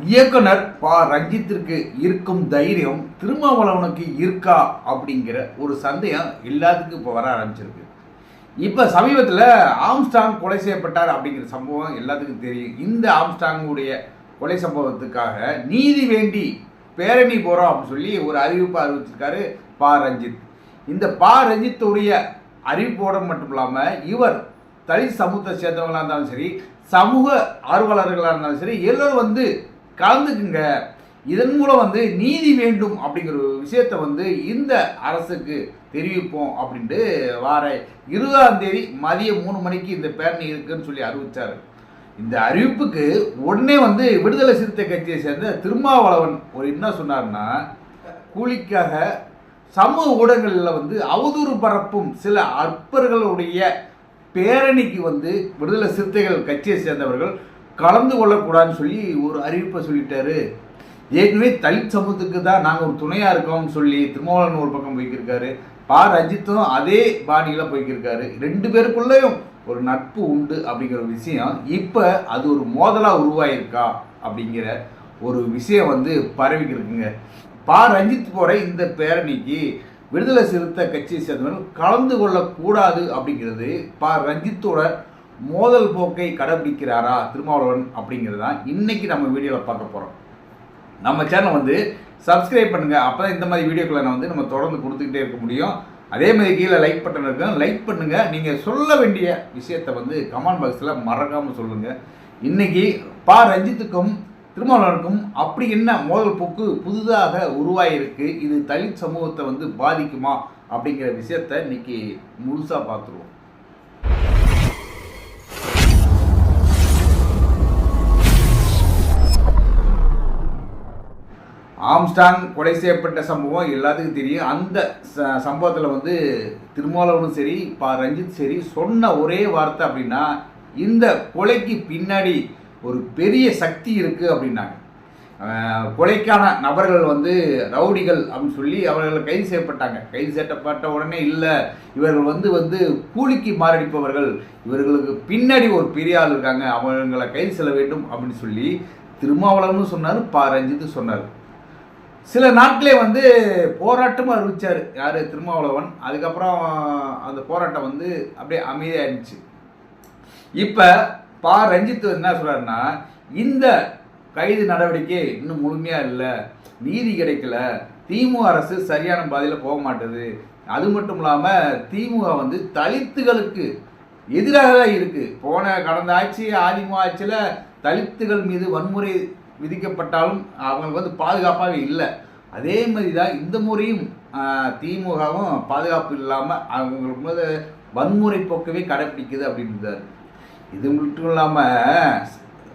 இயக்குனர் பா. ரஞ்சித்திற்கு இருக்கும் தைரியம் திருமாவளவனுக்கு இருக்கா அப்படிங்கிற ஒரு சந்தேகம் எல்லாத்துக்கும் இப்போ வர ஆரம்பிச்சிருக்கு. இப்போ சமீபத்தில் ஆம்ஸ்டாங் கொலை செய்யப்பட்டார் அப்படிங்கிற சம்பவம் எல்லாத்துக்கும் தெரியும். இந்த ஆம்ஸ்டாங்குடைய கொலை சம்பவத்துக்காக நீதி வேண்டி பேரணி போகிறோம் அப்படின்னு சொல்லி ஒரு அறிவிப்பு அறிவிச்சிருக்காரு பா. ரஞ்சித். இந்த பா. ரஞ்சித்துடைய அறிவிப்போட மட்டும் இல்லாமல் இவர் தலித் சமூகத்தை சேர்ந்தவங்களாக இருந்தாலும் சரி சமூக ஆர்வலர்களாக இருந்தாலும் சரி எல்லோரும் வந்து கலந்துக்குங்க. இதன் மூலம் வந்து நீதி வேண்டும் அப்படிங்கிற ஒரு விஷயத்தை வந்து இந்த அரசுக்கு தெரிவிப்போம் அப்படின்ட்டு வார இருபதாம் தேதி மதியம் மூணு மணிக்கு இந்த பேரணி இருக்குன்னு சொல்லி அறிவித்தார் இந்த அறிவிப்புக்கு உடனே வந்து விடுதலை சிறுத்தை கட்சியை சேர்ந்த திருமாவளவன் ஒரு என்ன சொன்னார்னா கூலிக்காக சமூக ஊடகங்களில் வந்து அவதூறு பரப்பும் சில அற்பர்களுடைய பேரணிக்கு வந்து விடுதலை சிறுத்தைகள் கட்சியை சேர்ந்தவர்கள் கலந்து கொள்ளக்கூடாதுன்னு சொல்லி ஒரு அறிவிப்பை சொல்லிட்டாரு. ஏற்கனவே தலித் சமூகத்துக்கு தான் நாங்கள் ஒரு துணையாக இருக்கோம்னு சொல்லி திருமாவளவன் ஒரு பக்கம் போய்க்கிருக்காரு. பா. ரஞ்சித்தும் அதே பாணியில் போய்க்கிருக்காரு. ரெண்டு பேருக்குள்ளேயும் ஒரு நட்பு உண்டு அப்படிங்கிற விஷயம். இப்போ அது ஒரு மோதலாக உருவாயிருக்கா அப்படிங்கிற ஒரு விஷயம் வந்து பரவிக்கிருக்குங்க பா. ரஞ்சித் போகிற இந்த பேரணிக்கு விடுதலை சிறுத்தை கட்சியை சேர்ந்தவர்கள் கலந்து கொள்ளக்கூடாது அப்படிங்கிறது பா. ரஞ்சித்தோட மோதல் போக்கை கடைபிடிக்கிறாரா திருமாவளவன் அப்படிங்கிறது தான் இன்றைக்கி நம்ம வீடியோவில் பார்க்க போகிறோம் நம்ம சேனல் வந்து சப்ஸ்கிரைப் பண்ணுங்கள் அப்போ தான் இந்த மாதிரி வீடியோக்களை நான் வந்து நம்ம தொடர்ந்து கொடுத்துக்கிட்டே இருக்க முடியும். அதே மாதிரி கீழே லைக் பட்டன் இருக்கும். லைக் பண்ணுங்கள் நீங்கள் சொல்ல வேண்டிய விஷயத்தை வந்து கமெண்ட் பாக்ஸில் மறக்காமல் சொல்லுங்கள் இன்றைக்கி பா. ரஞ்சித்துக்கும் திருமாவளவனுக்கும் அப்படி என்ன மோதல் போக்கு புதிதாக உருவாகிருக்கு இது தலித் சமூகத்தை வந்து பாதிக்குமா? அப்படிங்கிற விஷயத்த இன்னைக்கு முழுசாக பார்த்துருவோம். ஆம்ஸ்டாங் கொலை செய்யப்பட்ட சம்பவம் எல்லாத்துக்கும் தெரியும். அந்த ச- சம்பவத்தில் வந்து திருமாவளவனும் சரி பா ரஞ்சித் சரி சொன்ன ஒரே வார்த்தை அப்படின்னா இந்த கொலைக்கு பின்னாடி ஒரு பெரிய சக்தி இருக்குது அப்படின்னாங்க. கொலைக்கான நபர்கள் வந்து ரவுடிகள் அப்படின்னு சொல்லி அவர்கள் கைது செய்யப்பட்டாங்க. கைது செய்யப்பட்ட உடனே இல்லை இவர்கள் வந்து வந்து கூலிக்கு மாரடிப்பவர்கள். இவர்களுக்கு பின்னாடி ஒரு பெரிய ஆள் இருக்காங்க. அவங்களை கைது செல்ல வேண்டும் அப்படின்னு சொல்லி திருமாவளவனும் சொன்னார் பா ரஞ்சித்து சொன்னார். சில நாட்களே வந்து போராட்டமாக அறிவிச்சார். யார்? திருமாவளவன். அதுக்கப்புறம் அந்த போராட்டம் வந்து அப்படியே அமைதியாயிருந்துச்சு இப்போ பா. ரஞ்சித் என்ன சொல்கிறாருன்னா இந்த கைது நடவடிக்கை இன்னும் முழுமையாக இல்லை. நீதி கிடைக்கல. திமுக அரசு சரியான பாதையில் போக மாட்டுது. அது மட்டும் இல்லாமல் திமுக வந்து தலித்துகளுக்கு எதிராக தான் இருக்குது போன கடந்த ஆட்சி அதிமுக ஆட்சியில் தலித்துகள் மீது வன்முறை விதிக்கப்பட்டாலும் அவங்களுக்கு வந்து பாதுகாப்பாகவே இல்லை. அதே மாதிரி தான் இந்த முறையும் திமுகவும் பாதுகாப்பு இல்லாமல் அவங்களுக்கு வந்து வன்முறை போக்கவே கடைப்பிடிக்குது அப்படின்றார். இது மட்டும் இல்லாமல்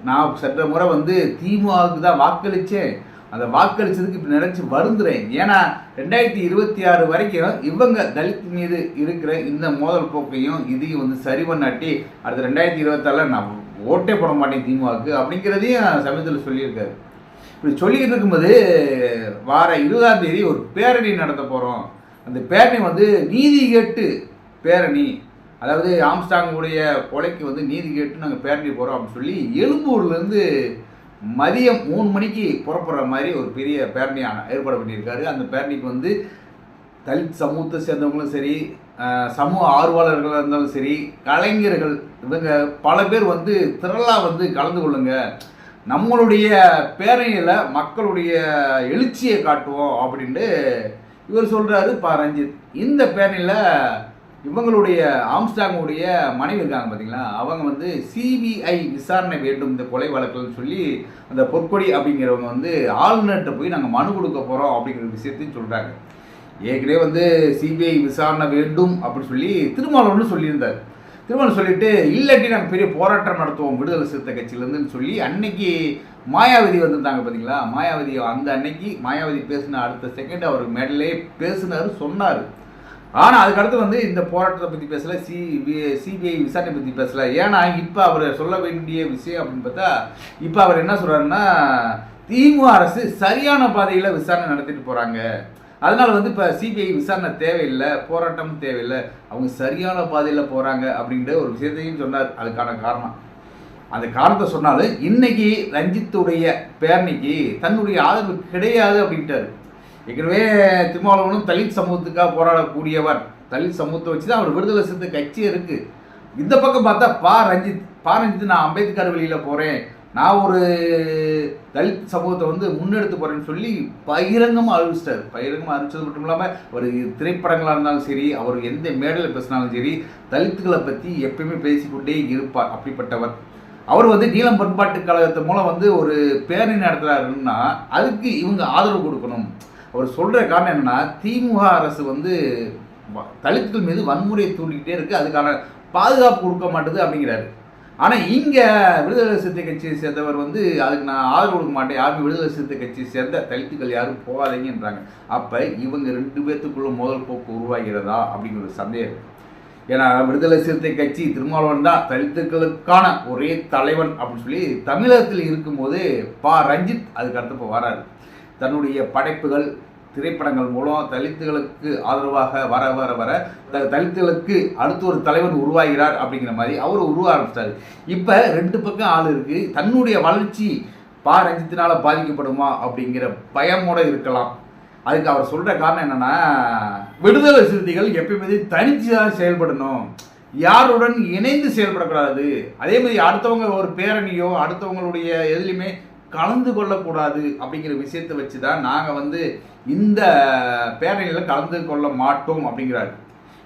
நான் சென்ற முறை வந்து திமுகவுக்கு தான் வாக்களித்தேன் அந்த வாக்களிச்சதுக்கு இப்போ நினச்சி வருந்துறேன். ஏன்னா ரெண்டாயிரத்தி இருபத்தி ஆறு வரைக்கும் இவங்க தலித் மீது இருக்கிற இந்த மோதல் போக்கையும் இதையும் வந்து சரி பண்ணாட்டி அடுத்த ரெண்டாயிரத்தி இருபத்தாறில் நான் ஓட்டே போட மாட்டேன் திமுகவுக்கு அப்படிங்கிறதையும் சமயத்தில் சொல்லியிருக்காரு. இப்படி சொல்லிக்கிட்டு இருக்கும்போது வார இருபதாம் தேதி ஒரு பேரணி நடத்த போகிறோம் அந்த பேரணி வந்து நீதி கேட்டு பேரணி. அதாவது ஆம்ஸ்டாங்குடைய கொலைக்கு வந்து நீதி கேட்டு நாங்கள் பேரணி போகிறோம் அப்படின்னு சொல்லி எழும்பூர்லேருந்து மதியம் மூணு மணிக்கு புறப்படுற மாதிரி ஒரு பெரிய பேரணி ஏற்பாடு பண்ணியிருக்காரு. அந்த பேரணிக்கு வந்து தலித் சமூகத்தை சேர்ந்தவங்களும் சரி சமூக ஆர்வலர்களாக இருந்தாலும் சரி கலைஞர்கள் இவங்க பல பேர் வந்து திரளாக வந்து கலந்து கொள்ளுங்க. நம்மளுடைய பேரணியில் மக்களுடைய எழுச்சியை காட்டுவோம் அப்படின்ட்டு இவர் சொல்கிறாரு ப ரஞ்சித். இந்த பேரணியில் இவங்களுடைய ஆம்ஸ்டாங்குடைய மனைவி இருக்காங்க பார்த்தீங்களா அவங்க வந்து சிபிஐ விசாரணை வேண்டும் இந்த கொலை வழக்குன்னு சொல்லி அந்த பொற்கொடி அப்படிங்கிறவங்க வந்து ஆளுநர்கிட்ட போய் நாங்கள் மனு கொடுக்க போகிறோம் அப்படிங்கிற விஷயத்தையும் சொல்கிறாங்க ஏற்கனவே வந்து சிபிஐ விசாரணை வேண்டும் அப்படின்னு சொல்லி திருமாவளவன் சொல்லியிருந்தார். திருமணம் சொல்லிட்டு இல்லாட்டி நாங்கள் பெரிய போராட்டம் நடத்துவோம் விடுதலை சிறுத்தை கட்சியிலேருந்துன்னு சொல்லி அன்னைக்கு மாயாவதி வந்திருந்தாங்க பார்த்தீங்களா மாயாவதி அந்த அன்னைக்கு மாயாவதி பேசின அடுத்த செகண்ட் அவர் மேடலே பேசினார் சொன்னார். ஆனால் அதுக்கடுத்து வந்து இந்த போராட்டத்தை பற்றி பேசலை சி சிபிஐ விசாரணை பற்றி பேசல. ஏன்னா இப்போ அவர் சொல்ல வேண்டிய விஷயம் அப்படின்னு பார்த்தா இப்போ அவர் என்ன சொல்கிறாருன்னா திமுக அரசு சரியான பாதையில் விசாரணை நடத்திட்டு போகிறாங்க அதனால வந்து இப்போ சிபிஐ விசாரணை தேவையில்லை போராட்டமும் தேவையில்லை. அவங்க சரியான பாதையில் போகிறாங்க அப்படின்ற ஒரு விஷயத்தையும் சொன்னார். அதுக்கான காரணம். அந்த காரணத்தை சொன்னாலும் இன்னைக்கு ரஞ்சித்துடைய பேரணிக்கு தன்னுடைய ஆதரவு கிடையாது அப்படின்ட்டாரு. ஏற்கனவே திருமாவளவனும் தலித் சமூகத்துக்காக போராடக்கூடியவர். தலித் சமூகத்தை வச்சு தான் அவர் விடுதலை சேர்ந்த கட்சி இருக்குது இந்த பக்கம் பார்த்தா பா ரஞ்சித் பா ரஞ்சித் நான் அம்பேத்கர் வழியில் போகிறேன் நான் ஒரு தலித் சமூகத்தை வந்து முன்னெடுத்து போகிறேன்னு சொல்லி பகிரங்கமாக அறிவிச்சிட்டார். பகிரங்கமாக அறிவிச்சது மட்டும் இல்லாமல் ஒரு திரைப்படங்களாக இருந்தாலும் சரி அவர் எந்த மேடையில் பேசினாலும் சரி தலித்துகளை பற்றி எப்பயுமே பேசிக்கொண்டே இருப்பார் அப்படிப்பட்டவர். அவர் வந்து நீளம் பண்பாட்டு கழகத்து மூலம் வந்து ஒரு பேரணி நடத்துகிறாருன்னா அதுக்கு இவங்க ஆதரவு கொடுக்கணும். அவர் சொல்கிற காரணம் என்னென்னா திமுக அரசு வந்து வ- தலித்துகள் மீது வன்முறையை தூண்டிக்கிட்டே இருக்குது அதுக்கான பாதுகாப்பு கொடுக்க மாட்டுது அப்படிங்கிறாரு. ஆனால் இங்கே விடுதலை சிறுத்தை கட்சியை சேர்ந்தவர் வந்து அதுக்கு நான் ஆதரவு கொடுக்க மாட்டேன். யாருமே விடுதலை சிறுத்தை கட்சியை சேர்ந்த தலித்துக்கள் யாரும் போகாதீங்கன்றாங்க. அப்போ இவங்க ரெண்டு பேர்த்துக்குள்ள முதல் போக்கு உருவாகிறதா அப்படிங்கிற ஒரு சந்தேகம் ஏன்னா விடுதலை சிறுத்தை கட்சி திருமாவளவன் தான் தலித்துக்களுக்கான ஒரே தலைவன் அப்படின்னு சொல்லி தமிழகத்தில் இருக்கும்போது பா. ரஞ்சித் அதுக்கு அடுத்தப்போ வராரு. தன்னுடைய படைப்புகள் திரைப்படங்கள் மூலம் தலித்துகளுக்கு ஆதரவாக வர வர வர த- தலித்துகளுக்கு அடுத்து ஒரு தலைவன் உருவாகிறார் அப்படிங்கிற மாதிரி அவர் உருவ ஆரம்பிச்சிட்டாரு இப்போ ரெண்டு பக்கம் ஆள் இருக்குது தன்னுடைய வளர்ச்சி பா. ரஞ்சித்தினால் பாதிக்கப்படுமா அப்படிங்கிற பயமோடு இருக்கலாம். அதுக்கு அவர் சொல்கிற காரணம் என்னென்னா விடுதலை சிறுத்தைகள் எப்பயுமே தனித்து தான் செயல்படணும். யாருடன் இணைந்து செயல்படக்கூடாது. அதே மாதிரி அடுத்தவங்க ஒரு பேரணியோ அடுத்தவங்களுடைய எதுலையுமே கலந்து கொள்ளக்கூடாது அப்படிங்கிற விஷயத்தை வச்சு தான் நாங்கள் வந்து இந்த பேரணியில் கலந்து கொள்ள மாட்டோம் அப்படிங்கிறாரு.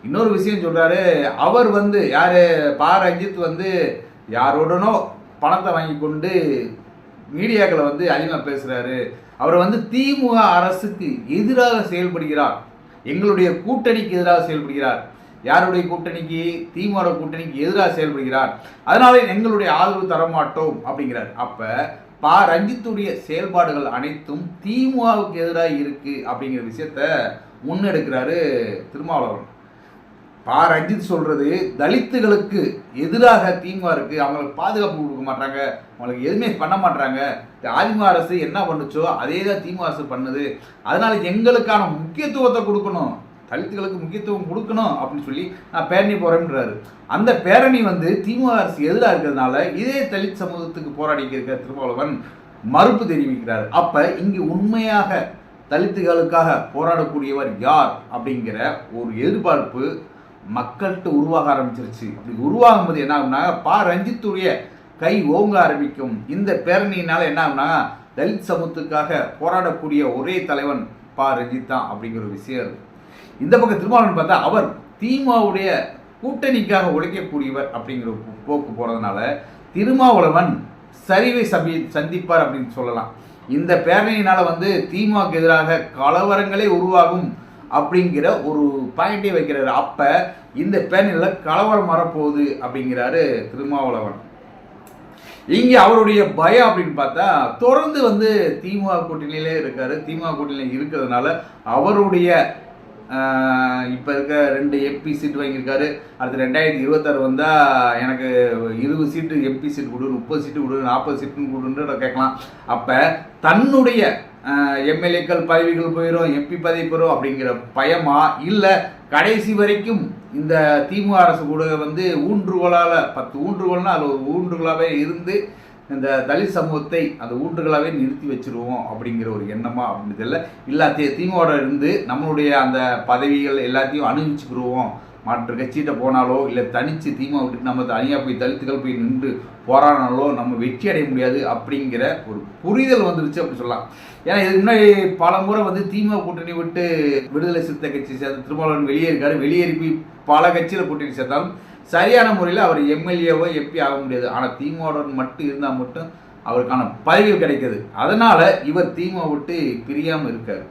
இன்னொரு விஷயம் சொல்கிறாரு அவர் வந்து யார்? பா. ரஞ்சித் வந்து யாரோடனோ பணத்தை வாங்கி கொண்டு மீடியாக்களை வந்து அதிகமாக பேசுகிறாரு அவர் வந்து திமுக அரசுக்கு எதிராக செயல்படுகிறார். எங்களுடைய கூட்டணிக்கு எதிராக செயல்படுகிறார். யாருடைய கூட்டணிக்கு? திமுக கூட்டணிக்கு எதிராக செயல்படுகிறார். அதனால எங்களுடைய ஆதரவு தரமாட்டோம் அப்படிங்கிறார். அப்போ பா ரஞ்சித்துடைய செயல்பாடுகள் அனைத்தும் திமுகவுக்கு எதிராக இருக்கு அப்படிங்கிற விஷயத்த முன்னெடுக்கிறாரு திருமாவளவன். பா ரஞ்சித் சொல்றது தலித்துகளுக்கு எதிராக திமுக இருக்கு. அவங்களுக்கு பாதுகாப்பு கொடுக்க மாட்டாங்க. அவங்களுக்கு எதுவுமே பண்ண மாட்டாங்க. அதிமுக அரசு என்ன பண்ணுச்சோ அதே தான் திமுக அரசு பண்ணுது. அதனால எங்களுக்கான முக்கியத்துவத்தை கொடுக்கணும். தலித்துகளுக்கு முக்கியத்துவம் கொடுக்கணும் அப்படின்னு சொல்லி நான் பேரணி போகிறேன்றாரு அந்த பேரணி வந்து திமுக அரசு எதிராக இருக்கிறதுனால இதே தலித் சமூகத்துக்கு போராடி இருக்கிற திருமாவளவன் மறுப்பு தெரிவிக்கிறார். அப்போ இங்கே உண்மையாக தலித்துகளுக்காக போராடக்கூடியவர் யார் அப்படிங்கிற ஒரு எதிர்பார்ப்பு மக்கள்கிட்ட உருவாக ஆரம்பிச்சிருச்சு. அப்படி உருவாகும் போது என்ன ஆகும்னா பா. ரஞ்சித்துடைய கை ஓங்க ஆரம்பிக்கும். இந்த பேரணியினால என்ன ஆகும்னா தலித் சமூகத்துக்காக போராடக்கூடிய ஒரே தலைவன் பா. ரஞ்சித் தான் அப்படிங்கிற ஒரு விஷயம் இருக்கு. இந்த பக்கம் திருமாவளவன் பார்த்தா அவர் திமுகவுடைய கூட்டணிக்காக உழைக்கக்கூடியவர் அப்படிங்கிற போக்கு போகிறதுனால திருமாவளவன் சரிவை சபி சந்திப்பார் அப்படின்னு சொல்லலாம். இந்த பேரணியினால் வந்து திமுகக்கு எதிராக கலவரங்களே உருவாகும் அப்படிங்கிற ஒரு பாயிண்டே வைக்கிறாரு. அப்ப இந்த பேரணியில் கலவரம் வரப்போகுது அப்படிங்கிறாரு திருமாவளவன். இங்கே அவருடைய பயம் அப்படின்னு பார்த்தா தொடர்ந்து வந்து திமுக கூட்டணியிலே இருக்காரு. திமுக கூட்டணியில் இருக்கிறதுனால அவருடைய இப்போ இருக்க ரெண்டு எம்பி சீட் வாங்கியிருக்காரு. அடுத்து ரெண்டாயிரத்தி இருபத்தாறு வந்தால் எனக்கு இருபது சீட்டு எம்பி சீட் கொடு முப்பது சீட்டு கொடு நாற்பது சீட்டுன்னு கொடுன்னு கேட்கலாம். அப்போ தன்னுடைய எம்எல்ஏக்கள் பதவிகள் போயிடும் எம்பி பதவி போயிடும் அப்படிங்கிற பயமா இல்லை கடைசி வரைக்கும் இந்த திமுக அரசு கூட வந்து ஊன்றுகோலால் பத்து ஊன்றுகோல்னால் அதில் ஒரு ஊன்றுகோலாகவே இருந்து இந்த தலித் சமூகத்தை அந்த ஊற்றுகளாகவே நிறுத்தி வச்சிருவோம் அப்படிங்கிற ஒரு எண்ணமா அப்படின்னு தெரியல. இல்லை தி- இருந்து நம்மளுடைய அந்த பதவிகள் எல்லாத்தையும் அனுபவிச்சுக்கிடுவோம் மற்ற கட்சிகிட்ட போனாலோ இல்லை தனித்து திமுக விட்டு நம்ம தனியாக போய் தலித்துகள் போய் நின்று போராடினாலோ நம்ம வெற்றி அடைய முடியாது அப்படிங்கிற ஒரு புரிதல் வந்துருச்சு அப்படி சொல்லலாம். ஏன்னா இதுக்கு முன்னாடி பல முறை வந்து திமுக கூட்டணி விட்டு விடுதலை சிறுத்தை கட்சி சேர்ந்த திருமாவளவன் வெளியே இருக்காரு வெளியேறி போய் பல கட்சியில் கூட்டணி சேர்த்தாலும் சரியான முறையில் அவர் எம்எல்ஏவோ எம்பி ஆக முடியாது. ஆனால் திமுகவுடன் மட்டும் இருந்தால் மட்டும் அவருக்கான பதவிகள் கிடைக்கிது. அதனால் இவர் திமுக விட்டு பிரியாமல் இருக்கார்.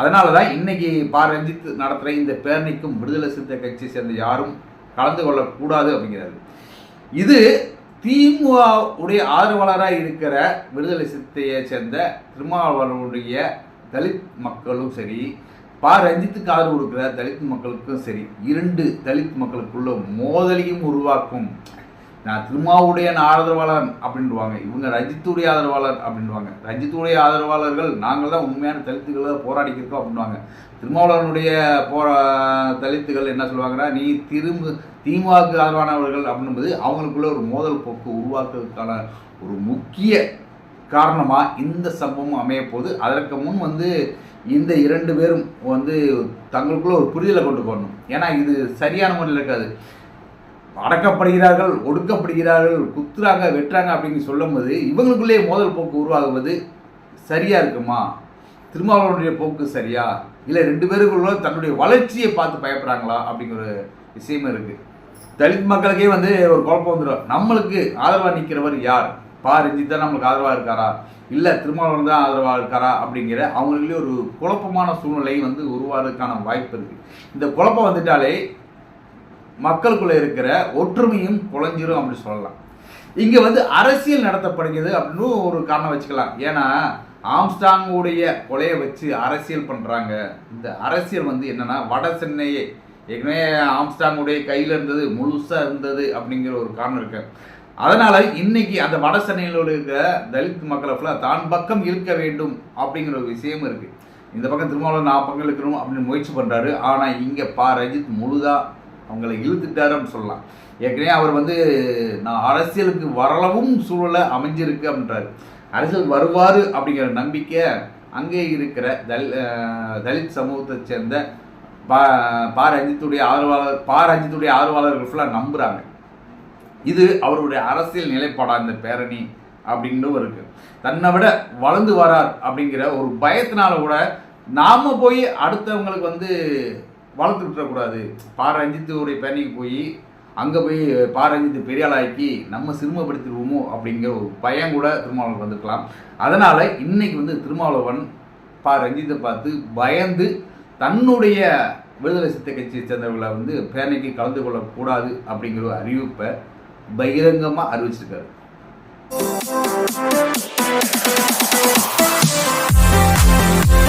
அதனால தான் இன்னைக்கு பா ரஞ்சித் நடத்துகிற இந்த பேரணிக்கும் விடுதலை சிறுத்தை கட்சி சேர்ந்த யாரும் கலந்து கொள்ளக்கூடாது அப்படிங்கிறாரு. இது திமுக உடைய ஆதரவாளராக இருக்கிற விடுதலை சிறுத்தையை சேர்ந்த திருமாவளவனுடைய தலித் மக்களும் சரி பா ரஞ்சித்துக்கு ஆதரவு கொடுக்குற தலித் மக்களுக்கும் சரி இரண்டு தலித் மக்களுக்குள்ள மோதலையும் உருவாக்கும். நான் திருமாவுடைய ஆதரவாளர் அப்படின்வாங்க இவங்க ரஜித்துடைய ஆதரவாளர் அப்படின்வாங்க ரஜித்துடைய ஆதரவாளர்கள் நாங்கள் தான் உண்மையான தலித்துகளை போராடிக்கிறோம் அப்படின்வாங்க திருமாவளவனுடைய போரா தலித்துகள் என்ன சொல்லுவாங்கன்னா நீ திரும்ப திமுகவுக்கு ஆதரவானவர்கள் அப்படின்பது அவங்களுக்குள்ள ஒரு மோதல் போக்கு உருவாக்குறதுக்கான ஒரு முக்கிய காரணமாக இந்த சம்பவம் அமையப்போகுது. அதற்கு முன் வந்து இந்த இரண்டு பேரும் வந்து தங்களுக்குள்ள ஒரு புரிதலை கொண்டு போகணும் ஏன்னா இது சரியான முறையில் இருக்காது. அடக்கப்படுகிறார்கள் ஒடுக்கப்படுகிறார்கள் குத்துறாங்க வெட்டுறாங்க அப்படின்னு சொல்லும்போது இவங்களுக்குள்ளே மோதல் போக்கு உருவாகுவது சரியாக இருக்குமா? திருமாவளவனுடைய போக்கு சரியா? இல்லை ரெண்டு பேருக்குள்ள தன்னுடைய வளர்ச்சியை பார்த்து பயப்படுறாங்களா? அப்படிங்கிற ஒரு விஷயமும் இருக்குது தலித் மக்களுக்கே வந்து ஒரு குழப்பம் வந்துடும் நம்மளுக்கு ஆதரவாக நிற்கிறவர் யார்? பா ரஞ்சித் தான் நம்மளுக்கு ஆதரவாக இருக்காரா? இல்லை திருமாவளவன் தான் ஆதரவாக இருக்காரா? அப்படிங்கிற அவங்களுக்குள்ளே ஒரு குழப்பமான சூழ்நிலை வந்து உருவாகிறதுக்கான வாய்ப்பு இருக்குது இந்த குழப்பம் வந்துட்டாலே மக்களுக்குள்ளே இருக்கிற ஒற்றுமையும் குலைஞ்சிரும் அப்படின்னு சொல்லலாம். இங்கே வந்து அரசியல் நடத்தப்படுகிறது அப்படின்னு ஒரு காரணம் வச்சுக்கலாம். ஏன்னா ஆம்ஸ்டாங்குடைய கொலையை வச்சு அரசியல் பண்ணுறாங்க இந்த அரசியல் வந்து என்னென்னா வட சென்னையே. ஏற்கனவே ஆம்ஸ்டாங்குடைய கையில் இருந்தது முழுசாக இருந்தது அப்படிங்கிற ஒரு காரணம் இருக்குது அதனால் இன்னைக்கு அந்த வட சென்னையில் இருக்கிற தலித் மக்களை ஃபுல்லாக தான் பக்கம் இருக்க வேண்டும் அப்படிங்கிற ஒரு விஷயமும் இருக்குது இந்த பக்கம் திருமாவளவன் நான் பக்கம் இருக்கணும் அப்படின்னு முயற்சி பண்ணுறாரு ஆனால் இங்கே பா ரஜித் முழுதாக அவங்கள இழுத்துட்டாருன்னு சொல்லலாம். ஏற்கனவே அவர் வந்து நான் அரசியலுக்கு வரலவும் சூழலை அமைஞ்சிருக்கு அப்படின்றாரு. அரசியல் வருவார் அப்படிங்கிற நம்பிக்கை அங்கே இருக்கிற தல் தலித் சமூகத்தை சேர்ந்த பா பா ரஞ்சித்துடைய ஆதரவாளர் பா ரஞ்சித்துடைய ஆதரவாளர்கள் ஃபுல்லாக நம்புகிறாங்க இது அவருடைய அரசியல் நிலைப்பாடா இந்த பேரணி அப்படின்னும் இருக்கு. தன்னை விட வளர்ந்து வரார் அப்படிங்கிற ஒரு பயத்தினால கூட நாம போய் அடுத்தவங்களுக்கு வந்து வளர்த்து விட்டுறக்கூடாது. பா. ரஞ்சித்துடைய பேரணிக்கு போய் அங்கே போய் பா. ரஞ்சித் நம்ம சிறுமப்படுத்திடுவோமோ அப்படிங்கிற ஒரு பயம் கூட திருமாவளவன் வந்துக்கலாம் அதனால் இன்னைக்கு வந்து திருமாவளவன் பா. ரஞ்சித்தை பார்த்து பயந்து தன்னுடைய விடுதலை சித்த கட்சியை சேர்ந்தவர்களை வந்து பேரணிக்கு கலந்து கொள்ளக்கூடாது அப்படிங்கிற ஒரு அறிவிப்பை பகிரங்கமாக அறிவிச்சிருக்காரு Thank you.